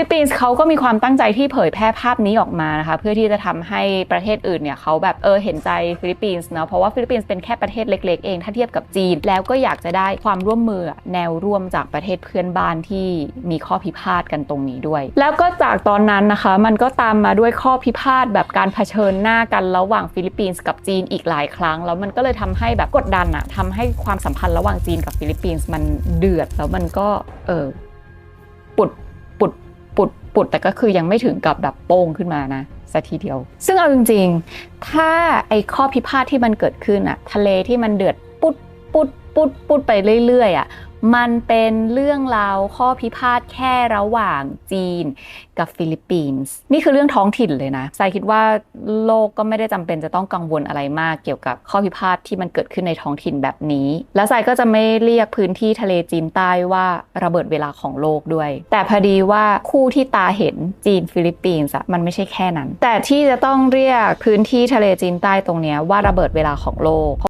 ลิปปินส์เขาก็มีความตั้งใจที่เผยแพร่ภาพนี้ออกมานะคะเพื่อที่จะทำให้ประเทศอื่นเนี่ยเขาแบบเออเห็นใจฟิลิปปินส์เนาะเพราะว่าฟิลิปปินส์เป็นแค่ประเทศเล็ก ๆ เองถ้าเทียบกับจีน แล้วก็อยากจะได้ความร่วมมือแนวร่วมจากประเทศเพื่อนบ้านที่มีข้อพิพาทกันตรงนี้ด้วย แล้วก็จากตอนนั้นนะคะ มันก็ตามมาด้วยข้อพิพาทแบบการเผชิญหน้ากันระหว่างฟิลิปปินส์กับจีนอีกหลายครั้ง แล้วมันก็เลยทำให้แบบกดดันอะทำให้ความสัมพันธ์ระหว่างจีนกับฟิลิปปินส์มันเดือดแล้วมันก็เออปุดปุด ปุดแต่ก็คือยังไม่ถึงกับแบบโป้งขึ้นมานะสักทีเดียว ซึ่งเอาจริงๆ ถ้าไอ้ข้อพิพาทที่มันเกิดขึ้นอะทะเลที่มันเดือดปุดปุดปุดปุดไปเรื่อยๆอะ มันเป็นเรื่องราวข้อพิพาทแค่ระหว่างจีนกับฟิลิปปินส์นี่คือเรื่องท้องถิ่นเลยนะทรายคิดว่าโลกก็ไม่ได้จำเป็นจะต้องกังวลอะไรมากเกี่ยวกับข้อพิพาทที่มันเกิดขึ้นในท้องถิ่นแบบนี้ และทรายก็จะไม่เรียกพื้นที่ทะเลจีนใต้ว่าระเบิดเวลาของโลกด้วย แต่พอดีว่าคู่ที่ตาเห็นจีนฟิลิปปินส์อะมันไม่ใช่แค่นั้น แต่ที่จะต้องเรียกพื้นที่ทะเลจีนใต้ตรงนี้ว่าระเบิดเวลาของโลก